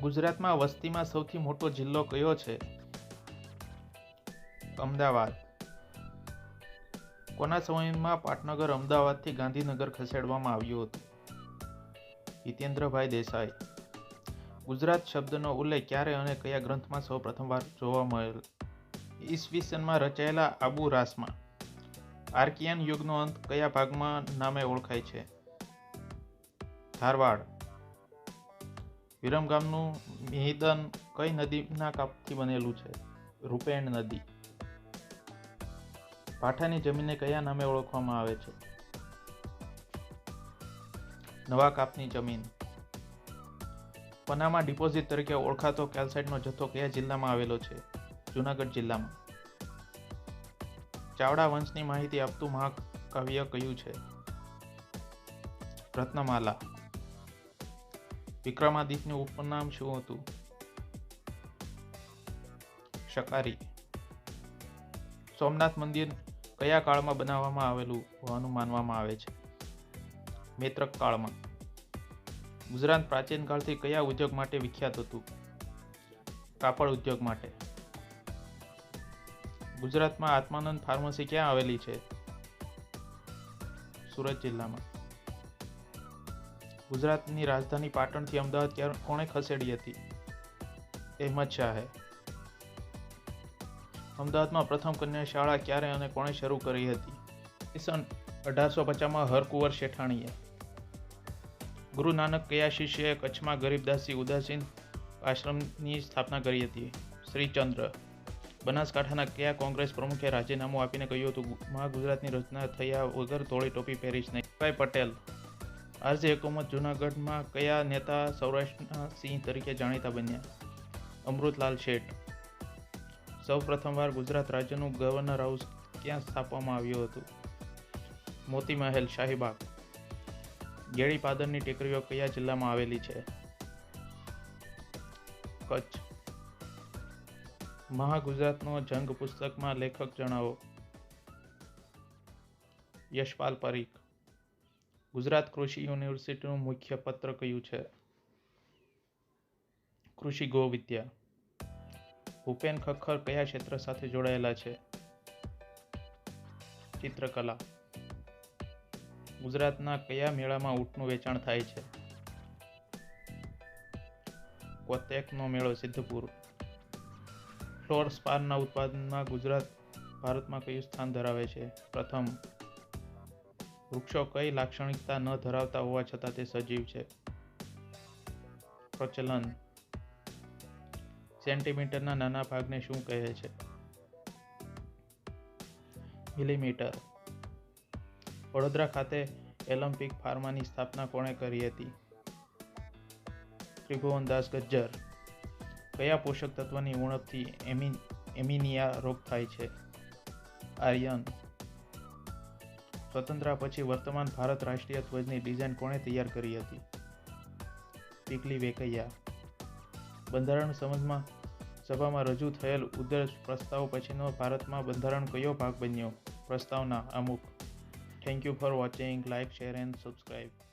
ગુજરાતમાં વસ્તીમાં સૌથી મોટો જિલ્લો કયો છે? અમદાવાદ. કોના સમયમાં પાટનગર, અમદાવાદથી ગાંધીનગર ખસેડવામાં આવ્યું હતું? હિતેન્દ્રભાઈ દેસાઈ. ગુજરાત શબ્દનો ઉલ્લેખ ક્યારે અને કયા ગ્રંથમાં સૌ પ્રથમવાર જોવા મળેલ? ઈસવીસનમાં રચાયેલા આબુ રાસમાં. આર્કિયન યુગનો અંત કયા ભાગમાં નામે ઓળખાય છે? ધારવાડ. વિરમગામનું મિહિદન કઈ નદીના કાપથી બનેલું છે? રૂપેણ નદી. પાઠાની જમીનને કયા નામે ઓળખવામાં આવે છે? નવા કાપની જમીન. પનામા ડિપોઝિટ તરીકે ઓળખાતો કેલ્સાઇટનો જથ્થો કયા જિલ્લામાં આવેલો છે? જુનાગઢ જિલ્લામાં. ચાવડા વંશની માહિતી આપતું મહાકાવ્ય કયું છે? રત્નમાલા. વિક્રમાદિત્યનું ઉપનામ શું હતું? શકારી. સોમનાથ મંદિર કયા કાળમાં બનાવવામાં આવેલું હોવાનું માનવામાં આવે છે? મૈત્રક કાળમાં. ગુજરાત પ્રાચીન કાળથી કયા ઉદ્યોગ માટે વિખ્યાત હતું? કાપડ ઉદ્યોગ માટે. ગુજરાતમાં આત્માનંદ ફાર્મસી ક્યાં આવેલી છે? સુરત જિલ્લામાં. ગુજરાતની રાજધાની પાટણથી અમદાવાદ ક્યારે, કોણે ખસેડી હતી? અહેમદ શાહે. અમદાવાદમાં પ્રથમ કન્યા શાળા ક્યારે અને કોણે શરૂ કરી હતી? ઈસન અઢારસો પચાસમાં હરકુંવર શેઠાણીએ. ગુરુ નાનક કયા શિષ્યએ કચ્છમાં ગરીબદાસી ઉદાસીન આશ્રમની સ્થાપના કરી હતી? શ્રીચંદ્ર. બનાસકાંઠાના કયા કોંગ્રેસ પ્રમુખે રાજીનામું આપીને કહ્યું હતું મહા ગુજરાતની રચના થયા વગર ધોળી ટોપી પહેરીશ નહીં પટેલ. આરજે હુકુમત જૂનાગઢમાં કયા નેતા સૌરાષ્ટ્રના સિંહ તરીકે જાણીતા બન્યા? અમૃતલાલ શેઠ. સૌ પ્રથમવાર ગુજરાત રાજ્યનું ગવર્નર હાઉસ ક્યાં સ્થાપવામાં આવ્યું હતું? મોતી મહેલ શાહીબાગ. ગેડી પાદરની ટેકરીઓ કયા જિલ્લામાં આવેલી છે? કચ્છ. મહાગુજરાતનો જંગ પુસ્તકમાં લેખક જણાવો. યશપાલ પરીખ. ગુજરાત કૃષિ યુનિવર્સિટીનું મુખ્ય પત્ર કયું છે? કૃષિ ગોવિદ્યા. ભૂપેન ખખર કયા ક્ષેત્ર સાથે જોડાયેલા છે? ચિત્રકલા. ગુજરાતના કયા મેળામાં ઊંટનું વેચાણ થાય છે? કોતેકનો મેળો સિદ્ધપુર. ફ્લોર સ્પારના ઉત્પાદનમાં ગુજરાત ભારતમાં કયું સ્થાન ધરાવે છે? પ્રથમ વૃક્ષો કઈ લાક્ષણિકતા ન ધરાવતા હોવા છતાં તે સજીવ છે. પ્રચલન. સેન્ટીમીટરના નાના ભાગને શું કહે છે? મિલીમીટર. વડોદરા ખાતે ઓલિમ્પિક ફાર્માની સ્થાપના કોણે કરી હતી? ત્રિભુવનદાસ ગજ્જર. કયા પોષક તત્વની ઉણપથી એમિન એમિનિયા રોગ થાય છે? આર્યન સ્વતંત્રતા પછી વર્તમાન ભારત રાષ્ટ્રીય ધ્વજની ડિઝાઇન કોણે તૈયાર કરી હતી? પીકલી વેકૈયા. બંધારણ સમજમાં સભામાં રજૂ થયેલ ઉદ્દેશ પ્રસ્તાવ પછીનો ભારતમાં બંધારણ કયો ભાગ બન્યો? પ્રસ્તાવના અમુક thank you for watching like share and subscribe